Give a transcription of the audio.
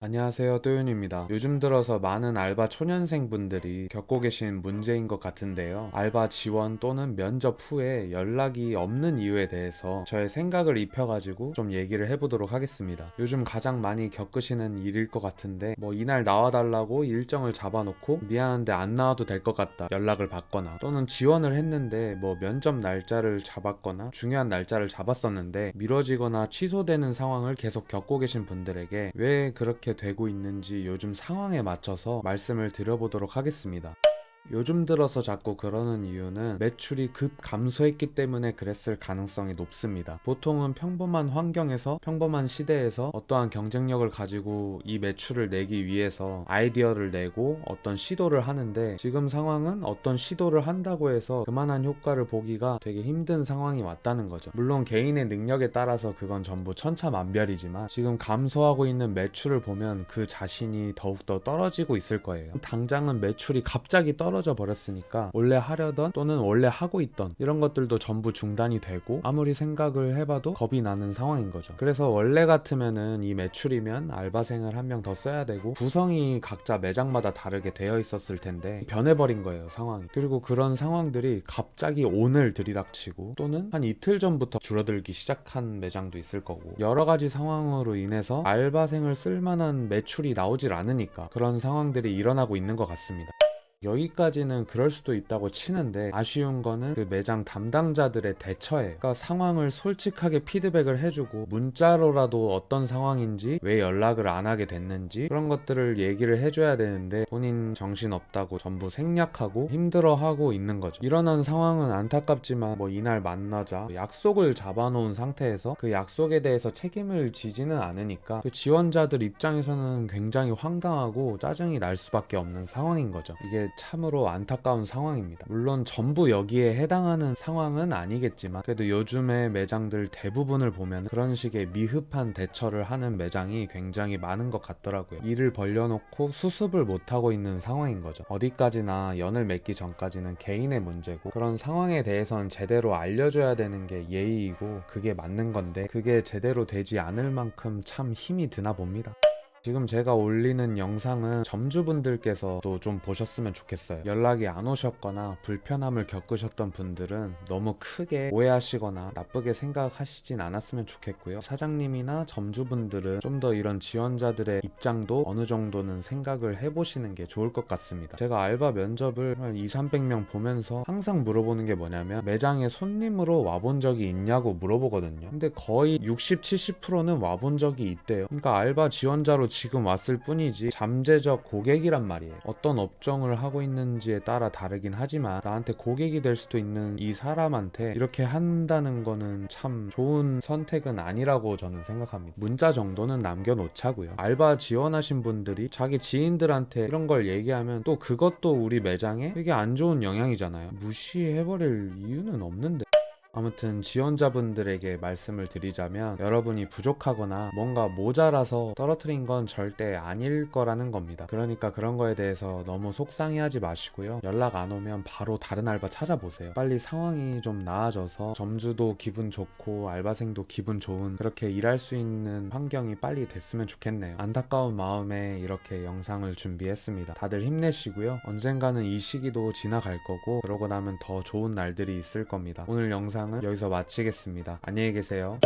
안녕하세요, 또윤입니다. 요즘 들어서 많은 알바 초년생 분들이 겪고 계신 문제인 것 같은데요. 알바 지원 또는 면접 후에 연락이 없는 이유에 대해서 저의 생각을 입혀가지고 좀 얘기를 해보도록 하겠습니다. 요즘 가장 많이 겪으시는 일일 것 같은데, 뭐 이날 나와달라고 일정을 잡아놓고 미안한데 안 나와도 될 것 같다 연락을 받거나 또는 지원을 했는데 뭐 면접 날짜를 잡았거나 중요한 날짜를 잡았었는데 미뤄지거나 취소되는 상황을 계속 겪고 계신 분들에게 왜 그렇게 되고 있는지 요즘 상황에 맞춰서 말씀을 드려보도록 하겠습니다. 요즘 들어서 자꾸 그러는 이유는 매출이 급 감소했기 때문에 그랬을 가능성이 높습니다. 보통은 평범한 환경에서 평범한 시대에서 어떠한 경쟁력을 가지고 이 매출을 내기 위해서 아이디어를 내고 어떤 시도를 하는데 지금 상황은 어떤 시도를 한다고 해서 그만한 효과를 보기가 되게 힘든 상황이 왔다는 거죠. 물론 개인의 능력에 따라서 그건 전부 천차만별이지만 지금 감소하고 있는 매출을 보면 그 자신이 더욱더 떨어지고 있을 거예요. 당장은 매출이 갑자기 떨어 져 버렸으니까 원래 하려던 또는 원래 하고 있던 이런 것들도 전부 중단이 되고 아무리 생각을 해봐도 겁이 나는 상황인 거죠. 그래서 원래 같으면은 이 매출이면 알바생을 한 명 더 써야 되고 구성이 각자 매장마다 다르게 되어 있었을 텐데 변해버린 거예요 상황이. 그리고 그런 상황들이 갑자기 오늘 들이닥치고 또는 한 이틀 전부터 줄어들기 시작한 매장도 있을 거고 여러 가지 상황으로 인해서 알바생을 쓸만한 매출이 나오질 않으니까 그런 상황들이 일어나고 있는 것 같습니다. 여기까지는 그럴 수도 있다고 치는데 아쉬운 거는 그 매장 담당자들의 대처에 그러니까 상황을 솔직하게 피드백을 해주고 문자로라도 어떤 상황인지 왜 연락을 안 하게 됐는지 그런 것들을 얘기를 해줘야 되는데 본인 정신 없다고 전부 생략하고 힘들어하고 있는 거죠. 일어난 상황은 안타깝지만 뭐 이날 만나자 약속을 잡아놓은 상태에서 그 약속에 대해서 책임을 지지는 않으니까 그 지원자들 입장에서는 굉장히 황당하고 짜증이 날 수밖에 없는 상황인 거죠. 이게 참으로 안타까운 상황입니다. 물론 전부 여기에 해당하는 상황은 아니겠지만 그래도 요즘의 매장들 대부분을 보면 그런 식의 미흡한 대처를 하는 매장이 굉장히 많은 것 같더라고요. 일을 벌려놓고 수습을 못하고 있는 상황인 거죠. 어디까지나 연을 맺기 전까지는 개인의 문제고 그런 상황에 대해서는 제대로 알려줘야 되는 게 예의이고 그게 맞는 건데 그게 제대로 되지 않을 만큼 참 힘이 드나 봅니다. 지금 제가 올리는 영상은 점주분들께서도 좀 보셨으면 좋겠어요. 연락이 안 오셨거나 불편함을 겪으셨던 분들은 너무 크게 오해하시거나 나쁘게 생각하시진 않았으면 좋겠고요. 사장님이나 점주분들은 좀 더 이런 지원자들의 입장도 어느 정도는 생각을 해보시는 게 좋을 것 같습니다. 제가 알바 면접을 한 2, 300명 보면서 항상 물어보는 게 뭐냐면 매장에 손님으로 와본 적이 있냐고 물어보거든요. 근데 거의 60, 70%는 와본 적이 있대요. 그러니까 알바 지원자로 지금 왔을 뿐이지 잠재적 고객이란 말이에요. 어떤 업종을 하고 있는지에 따라 다르긴 하지만 나한테 고객이 될 수도 있는 이 사람한테 이렇게 한다는 거는 참 좋은 선택은 아니라고 저는 생각합니다. 문자 정도는 남겨놓자고요. 알바 지원하신 분들이 자기 지인들한테 이런 걸 얘기하면 또 그것도 우리 매장에 되게 안 좋은 영향이잖아요. 무시해버릴 이유는 없는데. 아무튼 지원자분들에게 말씀을 드리자면 여러분이 부족하거나 뭔가 모자라서 떨어뜨린 건 절대 아닐 거라는 겁니다. 그러니까 그런 거에 대해서 너무 속상해하지 마시고요. 연락 안 오면 바로 다른 알바 찾아보세요. 빨리 상황이 좀 나아져서 점주도 기분 좋고 알바생도 기분 좋은 그렇게 일할 수 있는 환경이 빨리 됐으면 좋겠네요. 안타까운 마음에 이렇게 영상을 준비했습니다. 다들 힘내시고요. 언젠가는 이 시기도 지나갈 거고 그러고 나면 더 좋은 날들이 있을 겁니다. 오늘 영상은 여기서 마치겠습니다. 안녕히 계세요.